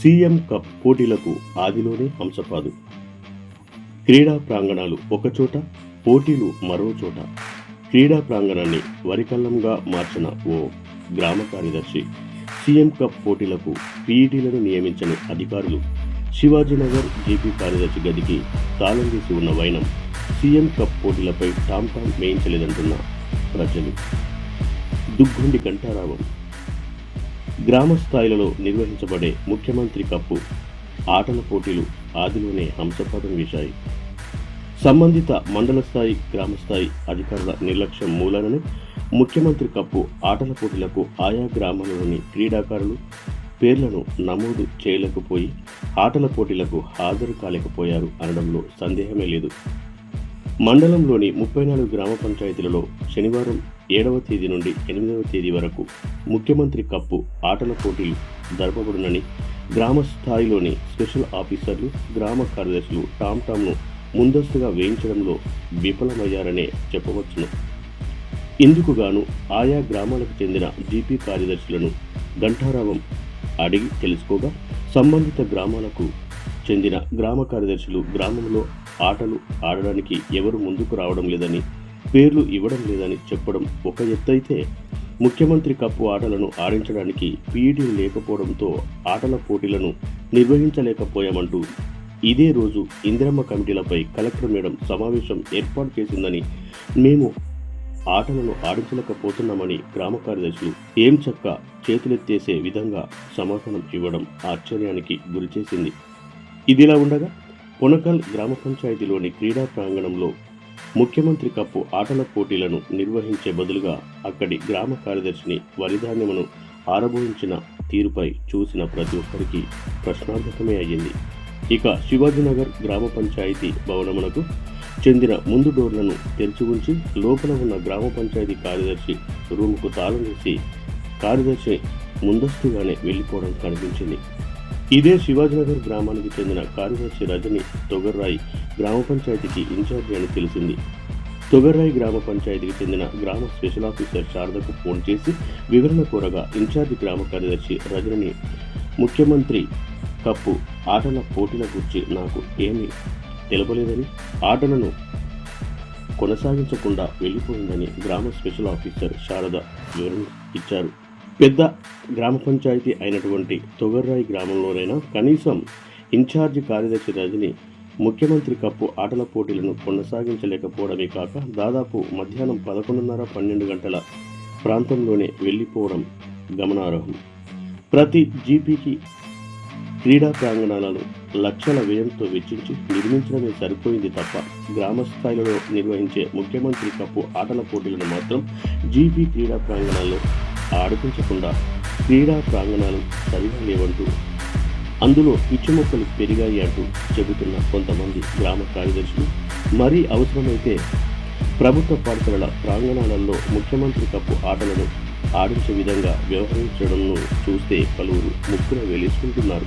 CM cup పోటీలకు ఆదిలోనే హంసపాదు. క్రీడా ప్రాంగణాలు ఒకచోట పోటీలు మరోచోట. క్రీడా ప్రాంగణాన్ని వరికల్లంగా మార్చిన ఓ గ్రామ కార్యదర్శి సీఎం కప్ పోటీలకు పీఈటీలను నియమించని అధికారులు శివాజీనగర్ జీపీ కార్యదర్శి గదికి తాళం వేసి ఉన్న వైనం సీఎం కప్ పోటీలపై టామ్ టామ్ వేయించలేదంటున్న ప్రజలు. దుగ్గుండి కంఠారావం. గ్రామ స్థాయిలలో నిర్వహించబడే ముఖ్యమంత్రి కప్పు ఆటల పోటీలు ఆదిలోనే హంసపదం వేశాయి. సంబంధిత మండల స్థాయి గ్రామ స్థాయి అధికారుల నిర్లక్ష్యం మూలననే ముఖ్యమంత్రి కప్పు ఆటల పోటీలకు ఆయా గ్రామాలలోని క్రీడాకారులు పేర్లను నమోదు చేయలేకపోయి ఆటల పోటీలకు హాజరు కాలేకపోయారు అనడంలో సందేహమే లేదు. మండలంలోని ముప్పై నాలుగు గ్రామ పంచాయతీలలో శనివారం ఏడవ తేదీ నుండి ఎనిమిదవ తేదీ వరకు ముఖ్యమంత్రి కప్పు ఆటల పోటీలు జరపబడునని గ్రామ స్థాయిలోని స్పెషల్ ఆఫీసర్లు గ్రామ కార్యదర్శులు టామ్ టామ్ను ముందస్తుగా వేయించడంలో విఫలమయ్యారనే చెప్పవచ్చును. ఇందుకు గాను ఆయా గ్రామాలకు చెందిన జీపీ కార్యదర్శులను ఘంటారావం అడిగి తెలుసుకోగా సంబంధిత గ్రామాలకు చెందిన గ్రామ కార్యదర్శులు గ్రామంలో ఆటలు ఆడడానికి ఎవరు ముందుకు రావడం లేదని పేర్లు ఇవ్వడం లేదని చెప్పడం ఒక ఎత్తైతే ముఖ్యమంత్రి కప్పు ఆటలను ఆడించడానికి పీఈటీలు లేకపోవడంతో ఆటల పోటీలను నిర్వహించలేకపోయామంటూ ఇదే రోజు ఇందిరమ్మ కమిటీలపై కలెక్టర్ మేడం సమావేశం ఏర్పాటు చేసిందని మేము ఆటలను ఆడించలేకపోతున్నామని గ్రామ కార్యదర్శులు ఏం చక్క చేతులెత్తేసే విధంగా సమాధానం ఇవ్వడం ఆశ్చర్యానికి గురిచేసింది. ఇదిలా ఉండగా పొనకల్ గ్రామ పంచాయతీలోని క్రీడా ప్రాంగణంలో ముఖ్యమంత్రి కప్పు ఆటల పోటీలను నిర్వహించే బదులుగా అక్కడి గ్రామ కార్యదర్శిని వరిధాన్యమును ఆరబోయించిన తీరుపై చూసిన ప్రతి ఒక్కరికి ప్రశ్నార్థకమే అయ్యింది. ఇక శివాజీనగర్ గ్రామ పంచాయతీ భవనమునకు చెందిన ముందు డోర్లను తెరిచి ఉంచి లోపల ఉన్న గ్రామ పంచాయతీ కార్యదర్శి రూముకు తాళం వేసి కార్యదర్శి ముందస్తుగానే వెళ్ళిపోవడం కనిపించింది. ఇదే శివాజీనగర్ గ్రామానికి చెందిన కార్యదర్శి రజని తొగర్రాయి గ్రామ పంచాయతీకి ఇన్ఛార్జి అని తెలిసింది. తొగర్రాయి గ్రామ పంచాయతీకి చెందిన గ్రామ స్పెషల్ ఆఫీసర్ శారదకు ఫోన్ చేసి వివరణ కోరగా ఇన్ఛార్జి గ్రామ కార్యదర్శి రజని ముఖ్యమంత్రి కప్పు ఆటల పోటీల గురించి నాకు ఏమీ తెలపలేదని ఆటలను కొనసాగించకుండా వెళ్ళిపోయిందని గ్రామ స్పెషల్ ఆఫీసర్ శారద వివరణ ఇచ్చారు. పెద్ద గ్రామ పంచాయతీ అయినటువంటి తొగర్రాయి గ్రామంలోనైనా కనీసం ఇన్ఛార్జి కార్యదర్శి రజని ముఖ్యమంత్రి కప్పు ఆటల పోటీలను కొనసాగించలేకపోవడమే కాక దాదాపు మధ్యాహ్నం పదకొండున్నర పన్నెండు గంటల ప్రాంతంలోనే వెళ్ళిపోవడం గమనార్హం. ప్రతి జీపీకి క్రీడా ప్రాంగణాలను లక్షల వ్యయంతో వెచ్చించి నిర్మించడమే సరిపోయింది తప్ప గ్రామ స్థాయిలో నిర్వహించే ముఖ్యమంత్రి కప్పు ఆటల పోటీలను మాత్రం జీపీ క్రీడా ప్రాంగణాల్లో ఆడిపించకుండా క్రీడా ప్రాంగణాలు సరిగా లేవంటూ అందులో పిచ్చి మొక్కలు పెరిగాయి అంటూ చెబుతున్న కొంతమంది గ్రామ కార్యదర్శులు మరీ అవసరమైతే ప్రభుత్వ పాఠశాలల ప్రాంగణాలలో ముఖ్యమంత్రి కప్పు ఆటలను ఆడించే విధంగా వ్యవహరించడంను చూస్తే పలువురు ముక్కున వెలిసుకుంటున్నారు.